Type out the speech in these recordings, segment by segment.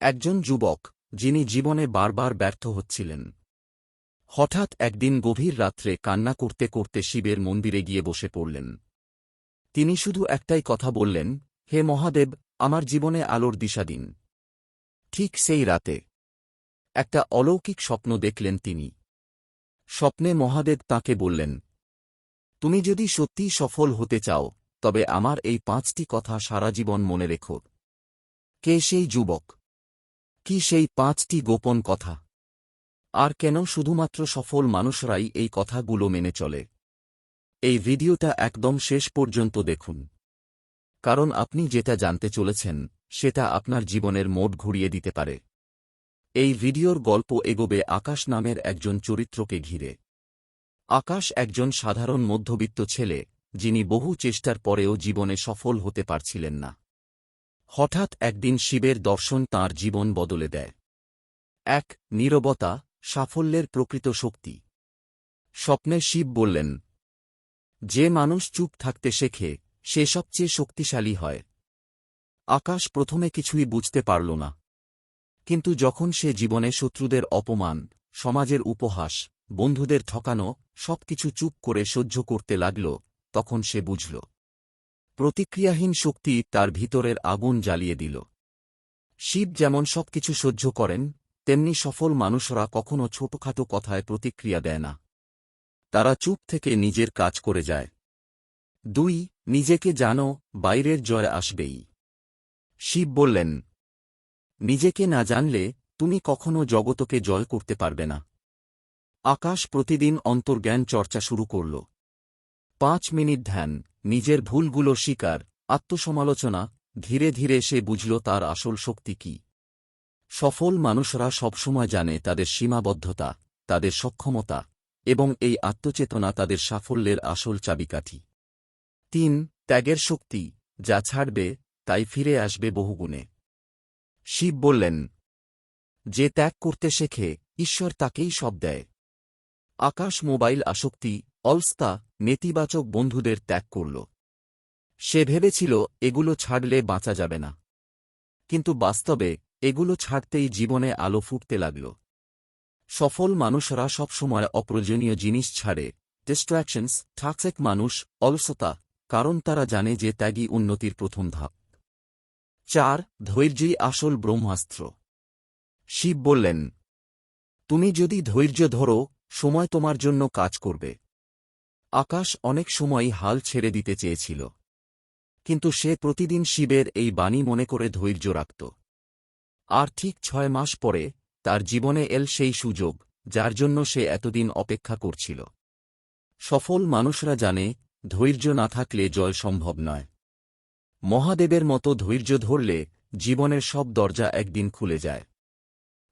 একজন যুবক, যিনি জীবনে বারবার ব্যর্থ হচ্ছিলেন। হঠাৎ একদিন গভীর রাত্রে কান্না করতে করতে শিবের মন্দিরে গিয়ে বসে পড়লেন। তিনি শুধু একটাই কথা বললেন, হে মহাদেব, আমার জীবনে আলোর দিশা দিন। ঠিক সেই রাতে একটা অলৌকিক স্বপ্ন দেখলেন তিনি। স্বপ্নে মহাদেব তাকে বললেন, তুমি যদি সত্যিই সফল হতে চাও, তবে আমার এই পাঁচটি কথা সারা জীবন মনে রেখো। কে সেই যুবক? কি সেই পাঁচটি গোপন কথা? আর কেন শুধুমাত্র সফল মানুষরাই এই কথাগুলো মেনে চলে? এই ভিডিওটা একদম শেষ পর্যন্ত দেখুন। কারণ আপনি যেটা জানতে চলেছেন, সেটা আপনার জীবনের মোড ঘুরিয়ে দিতে পারে। এই ভিডিওর গল্প এগোবে আকাশ নামের একজন চরিত্রকে ঘিরে। আকাশ একজন সাধারণ মধ্যবিত্ত ছেলে, যিনি বহু চেষ্টার পরেও জীবনে সফল হতে পারছিলেন না। হঠাৎ একদিন শিবের দর্শন তাঁর জীবন বদলে দেয়। এক, নীরবতা, সাফল্যের প্রকৃত শক্তি। স্বপ্নে শিব বললেন, যে মানুষ চুপ থাকতে শেখে, সে সবচেয়ে শক্তিশালী হয়। আকাশ প্রথমে কিছুই বুঝতে পারল না। কিন্তু যখন সে জীবনে শত্রুদের অপমান, সমাজের উপহাস, বন্ধুদের ঠকানো, সবকিছু চুপ করে সহ্য করতে লাগল, তখন সে বুঝল প্রতিক্রিয়াহীন শক্তি তার ভিতরের আগুন জ্বালিয়ে দিল। শিব যেমন সবকিছু সহ্য করেন, তেমনি সফল মানুষরা কখনো ছোটখাটো কথায় প্রতিক্রিয়া দেয় না। তারা চুপ থেকে নিজের কাজ করে যায়। দুই, নিজেকে জানো, বাইরের জয় আসবেই। শিব বললেন, নিজেকে না জানলে তুমি কখনো জগতকে জয় করতে পারবে না। আকাশ প্রতিদিন অন্তর্জ্ঞান চর্চা শুরু করল। পাঁচ মিনিট ধ্যান। নিজের ভুলগুলো স্বীকার আত্মসমালোচনা, ধীরে ধীরে সে বুঝল তার আসল শক্তি কি। সফল মানুষরা সবসময় জানে তাদের সীমাবদ্ধতা, তাদের সক্ষমতা, এবং এই আত্মচেতনা তাদের সাফল্যের আসল চাবিকাঠি। তিন, ত্যাগের শক্তি, যা ছাড়বে, তাই ফিরে আসবে বহুগুণে। শিব বললেন, যে ত্যাগ করতে শেখে, ঈশ্বর তাকেই সব দেয়। আকাশ মোবাইল আসক্তি, অলস্তা নেতিবাচক বন্ধুদের ত্যাগ করল। সে ভেবেছিল, এগুলো ছাড়লে বাঁচা যাবে না। কিন্তু বাস্তবে, এগুলো ছাড়তেই জীবনে আলো ফুটতে লাগল। সফল মানুষরা সবসময় অপ্রয়োজনীয় জিনিস ছাড়ে। ডিস্ট্র্যাকশনস ঠাকসেক মানুষ, অলসতা, কারণ তারা জানে যে ত্যাগই উন্নতির প্রথম ধাপ। চার, ধৈর্যই আসল ব্রহ্মাস্ত্র। শিব বললেন, তুমি যদি ধৈর্য ধরো, সময় তোমার জন্য কাজ করবে। আকাশ অনেক সময়ই হাল ছেড়ে দিতে চেয়েছিল। কিন্তু সে প্রতিদিন শিবের এই বাণী মনে করে ধৈর্য রাখত। আর ঠিক ছয় মাস পরে তার জীবনে এল সেই সুযোগ, যার জন্য সে এতদিন অপেক্ষা করছিল। সফল মানুষরা জানে, ধৈর্য না থাকলে জয় সম্ভব নয়। মহাদেবের মতো ধৈর্য ধরলে জীবনের সব দরজা একদিন খুলে যায়।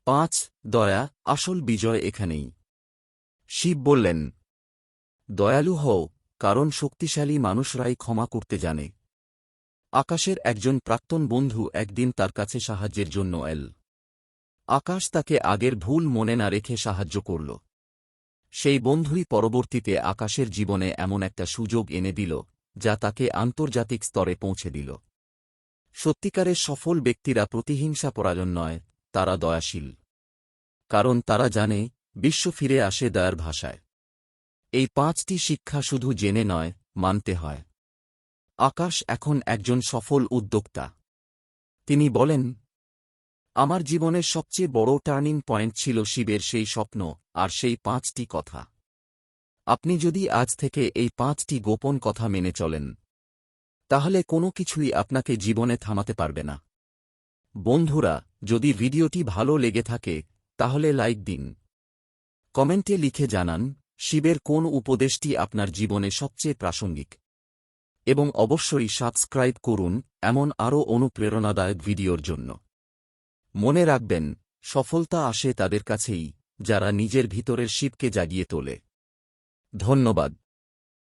পাঁচ, দয়া, আসল বিজয় এখানেই। শিব বললেন দয়ালু হও, কারণ শক্তিশালী মানুষরাই ক্ষমা করতে জানে। আকাশের একজন প্রাক্তন বন্ধু একদিন তার কাছে সাহায্যের জন্য এল। আকাশ তাকে আগের ভুল মনে না রেখে সাহায্য করল। সেই বন্ধুই পরবর্তীতে আকাশের জীবনে এমন একটা সুযোগ এনে দিল, যা তাকে আন্তর্জাতিক স্তরে পৌঁছে দিল। সত্যিকারের সফল ব্যক্তিরা প্রতিহিংসা পরায়ণ নয়, তারা দয়াশীল। কারণ তারা জানে, বিশ্ব ফিরে আসে দয়ার ভাষায়। এই পাঁচটি শিক্ষা শুধু জেনে নয়, মানতে হয়। আকাশ এখন একজন সফল উদ্যোক্তা। তিনি বলেন, আমার জীবনের সবচেয়ে বড় টার্নিং পয়েন্ট ছিল শিবের সেই স্বপ্ন আর সেই পাঁচটি কথা। আপনি যদি আজ থেকে এই পাঁচটি গোপন কথা মেনে চলেন, তাহলে কোনো কিছুই আপনাকে জীবনে থামাতে পারবে না। বন্ধুরা, যদি ভিডিওটি ভালো লেগে থাকে, তাহলে লাইক দিন। কমেন্টে লিখে জানান শিবের কোন উপদেশটি আপনার জীবনে সবচেয়ে প্রাসঙ্গিক? এবং অবশ্যই সাবস্ক্রাইব করুন এমন আরও অনুপ্রেরণাদায়ক ভিডিওর জন্য। মনে রাখবেন, সফলতা আসে তাদের কাছেই, যারা নিজের ভিতরের শিবকে জাগিয়ে তোলে। ধন্যবাদ।